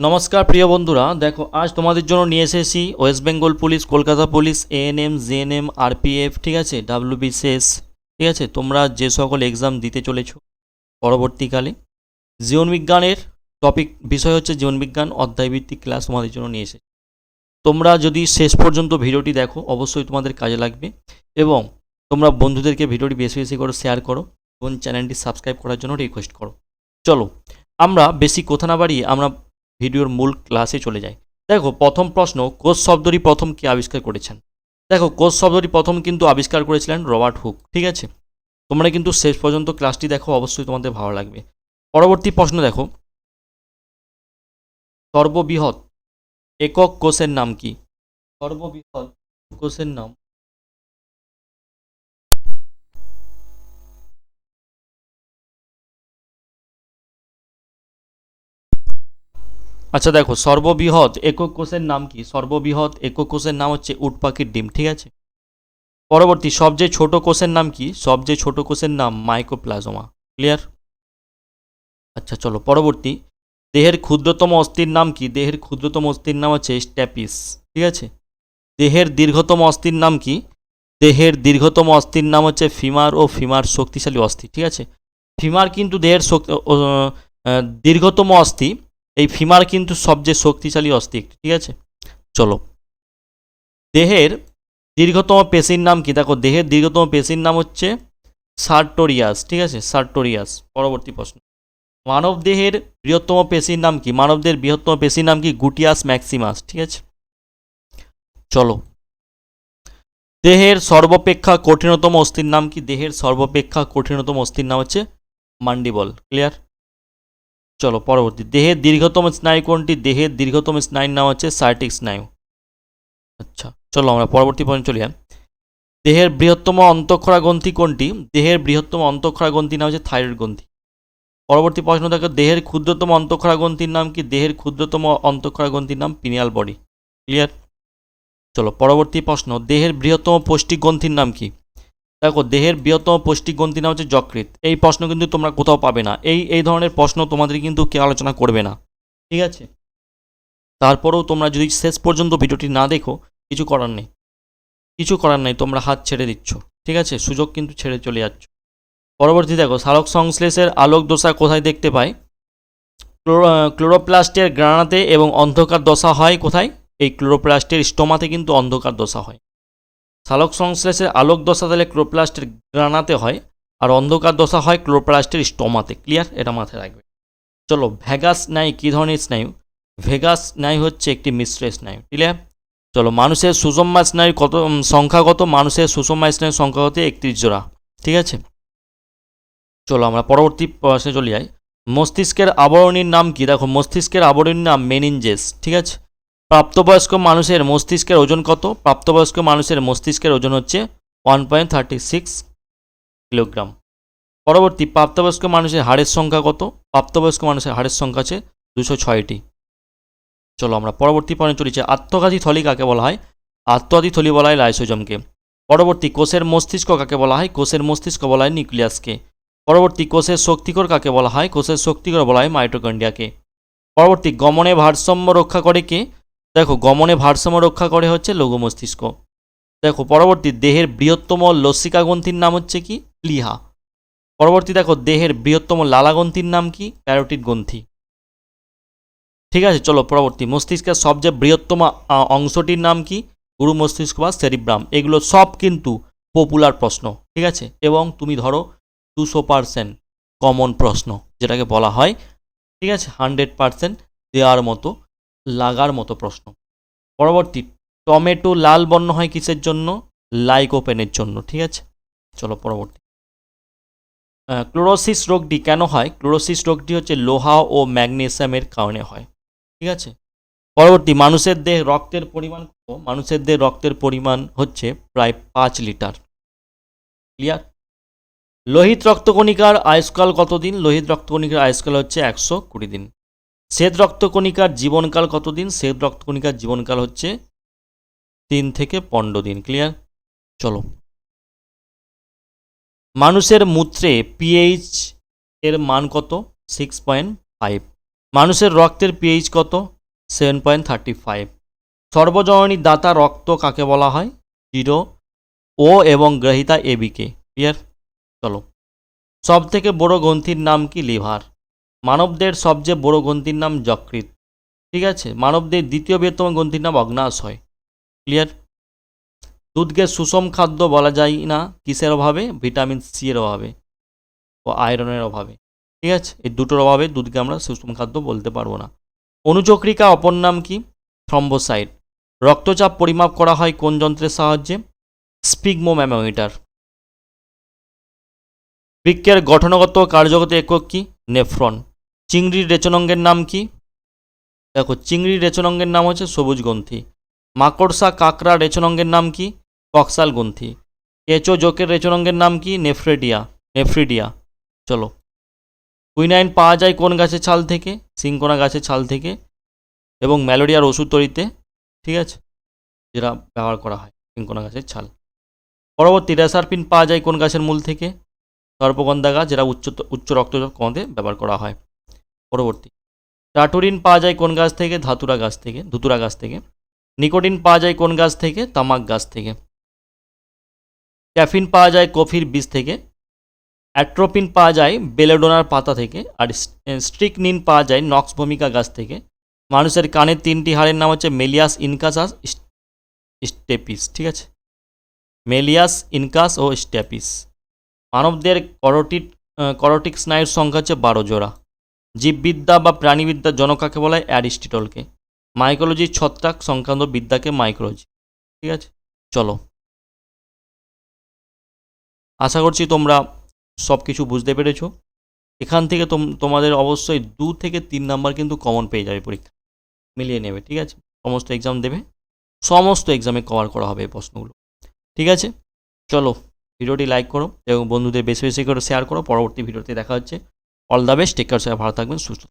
নমস্কার, প্রিয় বন্ধুরা। দেখো, আজ তোমাদের জন্য নিয়ে এসেছি West Bengal police, Kolkata police, ANM, JNM, RPF, ঠিক আছে? ডাব্লিউবিসিএস, ঠিক আছে? তোমরা যে সকল এক্সাম দিতে চলেছো পরবর্তীকালে। জীবনবিজ্ঞানের টপিক বিষয় হচ্ছে জীবনবিজ্ঞান অধ্যায়ভিত্তিক ক্লাস তোমাদের জন্য নিয়ে এসেছি। তোমরা যদি শেষ পর্যন্ত ভিডিওটি দেখো, অবশ্যই তোমাদের কাজে লাগবে এবং তোমরা বন্ধুদেরকে ভিডিওটি বেশি বেশি করে শেয়ার করো এবং চ্যানেলটি সাবস্ক্রাইব করার জন্য রিকোয়েস্ট করো। চলো, আমরা বেশি কথা না বাড়িয়ে আমরা ভিডিওর মূল ক্লাসে চলে যাই দেখো, প্রথম প্রশ্ন, কোষ শব্দটি প্রথম কে আবিষ্কার করেছেন? দেখো, কোষ শব্দটি প্রথম কিন্তু আবিষ্কার করেছিলেন রবার্ট হুক, ঠিক আছে? তোমরা কিন্তু শেষ পর্যন্ত ক্লাসটি দেখো, অবশ্যই তোমাদের ভালো লাগবে। পরবর্তী প্রশ্ন দেখো। সর্ববৃহৎ একক কোষের নাম কি? সর্ববৃহৎ কোষের নাম আচ্ছা দেখো, সর্ববৃহৎ একক কোষের নাম কি? সর্ববৃহৎ একক কোষের নাম হচ্ছে উট পাখির ডিম, ঠিক আছে? পরবর্তী, সবচেয়ে ছোট কোষের নাম কি? সবচেয়ে ছোট কোষের নাম মাইক্রোপ্লাজমা ক্লিয়ার আচ্ছা চলো, পরবর্তী, দেহের ক্ষুদ্রতম অস্থির নাম কি? দেহের ক্ষুদ্রতম অস্থির নাম হচ্ছে স্ট্যাপিস, ঠিক আছে? দেহের দীর্ঘতম অস্থির নাম কি? দেহের দীর্ঘতম অস্থির নাম হচ্ছে ফিমার ও ফিমার শক্তিশালী অস্থি, ঠিক আছে? ফিমার কিন্তু দেহের দীর্ঘতম অস্থি এই ফিমার কিন্তু সবচেয়ে শক্তিশালী অস্থি ঠিক আছে? চলো। দেহের দীর্ঘতম পেশির নাম কি? দেখো, দেহের দীর্ঘতম পেশির নাম হচ্ছে সার্টোরিয়াস, ঠিক আছে? সার্টোরিয়াস, পরবর্তী প্রশ্ন। মানব দেহের বৃহত্তম পেশির নাম কি? মানবদের বৃহত্তম পেশির নাম কি? গুটিয়াস ম্যাক্সিমাস, ঠিক আছে? চলো। দেহের সর্বাপেক্ষা কঠিনতম অস্থির নাম কি? দেহের সর্বাপেক্ষা কঠিনতম অস্থির নাম হচ্ছে মান্ডিবল, ক্লিয়ার? চলো পরবর্তী। দেহের দীর্ঘতম স্নায়ু কোনটি? দেহের দীর্ঘতম স্নায়ুর নাম হচ্ছে সার্টিক স্নায়ু। আচ্ছা চলো আমরা পরবর্তী পয়েন্ট চলে দেহের বৃহত্তম অন্তঃক্ষরা গ্রন্থি কোনটি? দেহের বৃহত্তম অন্তঃক্ষরা গ্রন্থির নাম হচ্ছে থাইরয়েড গ্রন্থি। পরবর্তী প্রশ্ন দেখো, দেহের ক্ষুদ্রতম অন্তঃক্ষরা গ্রন্থির নাম কি? দেহের ক্ষুদ্রতম অন্তঃক্ষরা গ্রন্থির নাম পিনিয়াল বডি। ক্লিয়ার? চলো পরবর্তী প্রশ্ন, দেহের বৃহত্তম পৌষ্টিক গ্রন্থির নাম কি? দেখো, দেহের বৃহত্তম পৌষ্টিক গ্রন্থির নাম হচ্ছে যকৃৎ। এই প্রশ্ন কিন্তু তোমরা কোথাও পাবে না। এই এই ধরনের প্রশ্ন তোমাদের কিন্তু কেউ আলোচনা করবে না। ঠিক আছে? তারপরেও তোমরা যদি শেষ পর্যন্ত ভিডিওটি না দেখো, কিছু করার নেই। কিছু করার নেই, তোমরা হাত ছেড়ে দিচ্ছ। ঠিক আছে? সুযোগ কিন্তু ছেড়ে চলে যাচ্ছ। পরবর্তী দেখো, সালোক সংশ্লেষের আলোক দশা কোথায় দেখতে পাই ক্লোরো- ক্লোরোপ্লাস্টের গ্রানাতে এবং অন্ধকার দশা হয় কোথায়? এই ক্লোরোপ্লাস্টের স্টোমাতে কিন্তু অন্ধকার দশা হয়। সালোক সংশ্লেষের আলোক দশা তাহলে ক্লোপ্লাস্টের গ্রানাতে হয়, আর অন্ধকার দশা হয় ক্লোরোপ্লাস্টের স্টোমাতে। ক্লিয়ার? এটা মাথায় রাখবে। চলো, ভেগাস স্নায়ু কী ধরনের স্নায়ু? ভেগাস স্নায়ু হচ্ছে একটি মিশ্র স্নায়ু। ক্লিয়ার? চলো, মানুষের সুষমা স্নায়ু কত সংখ্যাগত মানুষের সুষমা স্নায়ুর সংখ্যা হতে একত্রিশ জোড়া। ঠিক আছে? চলো, আমরা পরবর্তী প্রশ্নে চলে যাই। মস্তিষ্কের আবরণীর নাম কি? দেখো, মস্তিষ্কের আবরণীর নাম মেনিনজেস। ঠিক আছে? প্রাপ্তবয়স্ক মানুষের মস্তিষ্কের ওজন কত? প্রাপ্তবয়স্ক মানুষের মস্তিষ্কের ওজন হচ্ছে one point thirty six kilogram পরবর্তী, প্রাপ্তবয়স্ক মানুষের হাড়ের সংখ্যা কত? প্রাপ্তবয়স্ক মানুষের হাড়ের সংখ্যা আছে দুশো ছয়টি। চলো আমরা পরবর্তী পয়েন্টে চলেছি। আত্মঘাতী থলি কাকে বলা হয়? আত্মঘাতী থলি বলা হয় লাইসোজমকে। পরবর্তী, কোষের মস্তিষ্ক কাকে বলা হয়? কোষের মস্তিষ্ক বলা হয় নিউক্লিয়াসকে। পরবর্তী, কোষের শক্তিকর কাকে বলা হয়? কোষের শক্তিকর বলা হয় মাইটোকন্ডিয়াকে পরবর্তী, গমনে ভারসাম্য রক্ষা করে কে? দেখো, গমনে ভারসাম্য রক্ষা করে হচ্ছে লঘু মস্তিষ্ক। দেখো, পরবর্তী, দেহের বৃহত্তম লসিকা গ্রন্থির নাম হচ্ছে কি? প্লিহা পরবর্তী, দেখো, দেহের বৃহত্তম লালা গ্রন্থির নাম কি? প্যারোটিড গ্রন্থি। ঠিক আছে, চলো, পরবর্তী। মস্তিষ্কের সবচেয়ে বৃহত্তম অংশটির নাম কি? গুরু মস্তিষ্ক বা সেরিব্রাম। এগুলো সব কিন্তু পপুলার প্রশ্ন, ঠিক আছে? এবং তুমি ধরো দুশো পারসেন্ট কমন প্রশ্ন, যেটাকে বলা হয়, ঠিক আছে? হান্ড্রেড পারসেন্ট দেওয়ার মতো লাগার মতো প্রশ্ন। পরবর্তী, টমেটো লাল বর্ণ হয় কিসের জন্য? লাইকোপেনের জন্য, ঠিক আছে? চলো পরবর্তী। ক্লোরোসিস রোগটি কেন হয়? ক্লোরোসিস রোগটি হচ্ছে লোহা ও ম্যাগনেসিয়ামের কারণে হয়, ঠিক আছে? পরবর্তী, মানুষের দেহে, রক্তের পরিমাণ মানুষের দেহে, রক্তের পরিমাণ হচ্ছে প্রায় পাঁচ লিটার। ক্লিয়ার? লোহিত রক্তকণিকার আয়ুষ্কাল কতদিন? লোহিত রক্তকণিকার আয়ুষ্কাল হচ্ছে একশো কুড়ি দিন। শ্বেত রক্তকণিকার জীবনকাল কতদিন? শ্বেত রক্তকণিকার জীবনকাল হচ্ছে তিন থেকে পনেরো দিন ক্লিয়ার চলো। মানুষের মূত্রে পিএইচ এর মান কত? সিক্স পয়েন্ট ফাইভ মানুষের রক্তের পিএইচ কত? সেভেন পয়েন্ট থার্টি ফাইভ সর্বজননী দাতা রক্ত কাকে বলা হয়? জিরো। ও এবং গ্রহিতা এবিকে ক্লিয়ার চলো। সব থেকে বড় গ্রন্থির নাম কি? লিভার। মানবদের সবচেয়ে বড় গ্রন্থির নাম যকৃৎ। ঠিক আছে? মানবদের দ্বিতীয় বৃহত্তম গ্রন্থির নাম অগ্নাশয়। ক্লিয়ার দুধকে সুষম খাদ্য বলা যায় না। কিসের অভাবে? ভিটামিন সি এর অভাবে। ও আয়রনের অভাবে। ঠিক আছে? এই দুটোর অভাবে দুধকে আমরা সুষম খাদ্য বলতে পারব না। অনুচক্রিকা অপর নাম কি? থ্রম্বোসাইট। রক্তচাপ পরিমাপ করা হয় কোন যন্ত্রের সাহায্যে? স্পিগমো ম্যামোমিটার বৃক্ষের গঠনগত কার্যগত একক কি? নেফ্রন। চিংড়ির রেচনাঙ্গের নাম কি? দেখো চিংড়ির রেচনাঙ্গের নাম হচ্ছে সবুজ গ্রন্থি। মাকড়সা কাকড়া রেচনাঙ্গের নাম কি? কক্সাল গ্রন্থি। কেঁচো জোকের রেচনাঙ্গের নাম কি? নেফ্রেডিয়া, নেফ্রিডিয়া। চলো। কুইনাইন পাওয়া যায় কোন গাছের ছাল থেকে? সিংকোনা গাছের ছাল থেকে এবং ম্যালেরিয়ার ওষুধ তৈরিতে, ঠিক আছে? যেটা ব্যবহার করা হয়, সিংকোনা গাছের ছাল। পরবর্তী রেসারপিন পাওয়া যায় কোন গাছের মূল থেকে? সর্পগন্ধা গাছ, যেটা উচ্চ উচ্চ রক্তচাপ কমাতে ব্যবহার করা হয়। পরবর্তী। টাটুরিন পাওয়া যায় কোন গাছ থেকে? ধাতুরা গাছ থেকে, ধুতুরা গাছ থেকে। নিকোটিন পাওয়া যায় কোন গাছ থেকে? তামাক গাছ থেকে। ক্যাফিন পাওয়া যায় কফির বীজ থেকে। অ্যাট্রোপিন পাওয়া যায় বেলেডোনার পাতা থেকে। আর স্ট্রিকনিন পাওয়া যায় নক্স ভূমিকা গাছ থেকে। মানুষের কানের তিনটি হাড়ের নাম হচ্ছে মেলিয়াস ইনকাস আর স্টেপিস, ঠিক আছে? মেলিয়াস ইনকাস ও স্টেপিস। মানবদের করটিট করোটিক স্নায়ুর সংখ্যা হচ্ছে বারো জোড়া। জীববিদ্যা বা প্রাণীবিদ্যার জনকাকে বলা? হয় অ্যারিস্টিটলকে। মাইকোলজির ছত্রাক সংক্রান্ত বিদ্যাকে মাইক্রোলজি ঠিক আছে? চলো। আশা করছি তোমরা সব কিছু বুঝতে পেরেছ। এখান থেকে তোম- তোমাদের অবশ্যই দু থেকে তিন নাম্বার কিন্তু কমন পেয়ে যাবে পরীক্ষা। মিলিয়ে নেবে, ঠিক আছে? সমস্ত এক্সাম দেবে। সমস্ত এক্সামে কভার করা হবে এই প্রশ্নগুলো। ঠিক আছে? চলো, ভিডিওটি লাইক করো এবং বন্ধুদের বেশি বেশি করে শেয়ার করো। পরবর্তী ভিডিওতে দেখা হচ্ছে। All the best take care সবাই ভালো থাকবেন সুস্থ